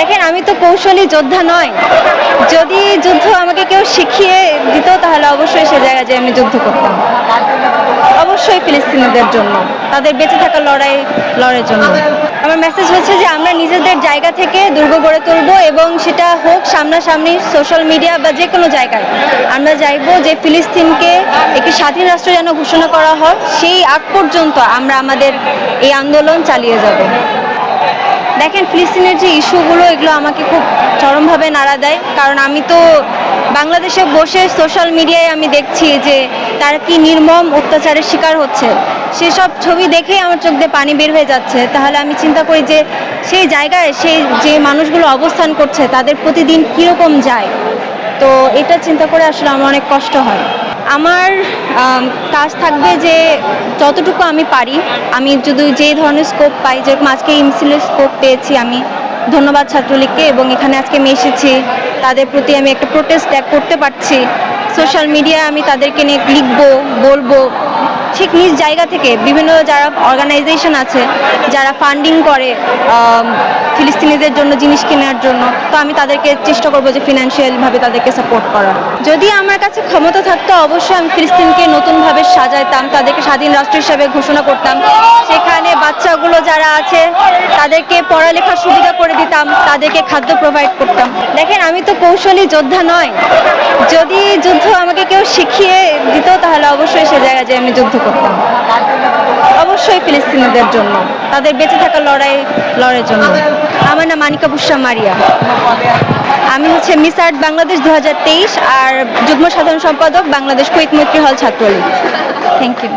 দেখেন, আমি তো কৌশলী যোদ্ধা নয়। যদি যুদ্ধ আমাকে কেউ শিখিয়ে দিত, তাহলে অবশ্যই সে জায়গায় যে আমি যুদ্ধ করতাম। অবশ্যই ফিলিস্তিনিদের জন্য, তাদের বেঁচে থাকা লড়াই, লড়াইয়ের জন্য। আমার মেসেজ হচ্ছে যে, আমরা নিজেদের জায়গা থেকে দুর্গ গড়ে তুলবো এবং সেটা হোক সামনাসামনি সোশ্যাল মিডিয়া বা যে কোনো জায়গায়। আমরা চাইব যে ফিলিস্তিনকে একটি স্বাধীন রাষ্ট্র যেন ঘোষণা করা হয়, সেই আগ পর্যন্ত আমরা আমাদের এই আন্দোলন চালিয়ে যাব। দেখেন ফিলিস্তিনের যে ইস্যুগুলো, এগুলো আমাকে খুব চরমভাবে নাড়া দেয়। কারণ আমি তো বাংলাদেশে বসে সোশ্যাল মিডিয়ায় আমি দেখছি যে তারা কি নির্মম অত্যাচারের শিকার হচ্ছে। সেসব ছবি দেখেই আমার চোখ দিয়ে পানি বের হয়ে যাচ্ছে। তাহলে আমি চিন্তা করি যে সেই জায়গায় সেই যে মানুষগুলো অবস্থান করছে, তাদের প্রতিদিন কীরকম যায়? তো এটা চিন্তা করে আসলে আমার অনেক কষ্ট হয়। আমার কাজ থাকবে যে যতটুকু আমি পারি, আমি যদি যে ধরনের স্কোপ পাই, যেরকম আজকে ইমসিলের স্কোপ পেয়েছি আমি, ধন্যবাদ ছাত্রলীগকে এবং এখানে আজকে আমি এসেছি, তাদের প্রতি আমি একটা প্রোটেস্ট করতে পারছি। সোশ্যাল মিডিয়ায় আমি তাদেরকে নিয়ে লিখব, বলব ঠিক নিজ জায়গা থেকে বিভিন্ন যারা অর্গানাইজেশন আছে, যারা ফান্ডিং করে ফিলিস্তিনিদের জন্য জিনিস কেনার জন্য, তো আমি তাদেরকে চেষ্টা করব যে ফিনান্সিয়ালভাবে তাদেরকে সাপোর্ট করা যদি আমার কাছে ক্ষমতা থাকতো, অবশ্যই আমি ফিলিস্তিনকে নতুনভাবে সাজাইতাম, তাদেরকে স্বাধীন রাষ্ট্র হিসাবে ঘোষণা করতাম। সেখানে বাচ্চাগুলো যারা আছে, তাদেরকে পড়ালেখার সুবিধা করে দিতাম, তাদেরকে খাদ্য প্রোভাইড করতাম। দেখেন, আমি তো কৌশলী যোদ্ধা নয়। যদি যুদ্ধ আমাকে কেউ শিখিয়ে দিত তাহলে অবশ্যই সে জায়গায় যে আমি যুদ্ধ করতাম। অবশ্যই ফিলিস্তিনিদের জন্য। তাদের বেঁচে থাকা লড়াই, লড়াইয়ের জন্য। আমার নাম মানিকা বুসা মারিয়া। আমি হচ্ছে মিস আর্ট বাংলাদেশ দু হাজার তেইশ আর যুগ্ম সাধারণ সম্পাদক বাংলাদেশ কুইক মৈত্রী হল ছাত্রলীগ। Thank you